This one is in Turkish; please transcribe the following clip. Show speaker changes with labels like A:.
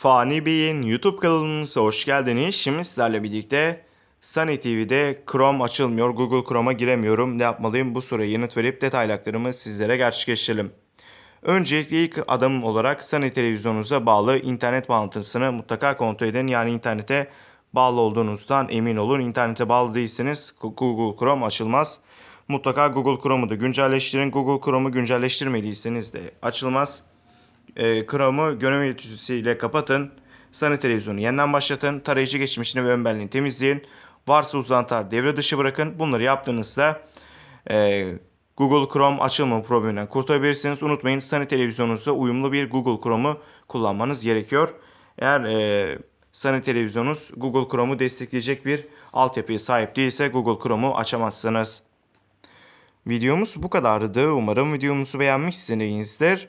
A: Fani Bey'in YouTube kanalımıza hoş geldiniz. Şimdi sizlerle birlikte Sunny TV'de Chrome açılmıyor, Google Chrome'a giremiyorum. Ne yapmalıyım? Bu soruya yanıt verip detaylı aktarımı sizlere gerçekleştirelim. Öncelikle ilk adım olarak Sunny televizyonunuza bağlı internet bağlantısını mutlaka kontrol edin. Yani internete bağlı olduğunuzdan emin olun. İnternete bağlı değilseniz Google Chrome açılmaz. Mutlaka Google Chrome'u da güncelleştirin. Google Chrome'u güncelleştirmediyseniz de açılmaz e, Chrome'u gönül yöneticisiyle kapatın. Sana televizyonu yeniden başlatın. Tarayıcı geçmişini ve ön belleğini temizleyin. Varsa uzantılar devre dışı bırakın. Bunları yaptığınızda e, Google Chrome açılma probleminden kurtulabilirsiniz. Unutmayın Sunny televizyonunuza uyumlu bir Google Chrome'u kullanmanız gerekiyor. Eğer e, Sunny televizyonunuz Google Chrome'u destekleyecek bir altyapıya sahip değilse Google Chrome'u açamazsınız. Videomuz bu kadardı. Umarım videomuzu beğenmişsinizdir.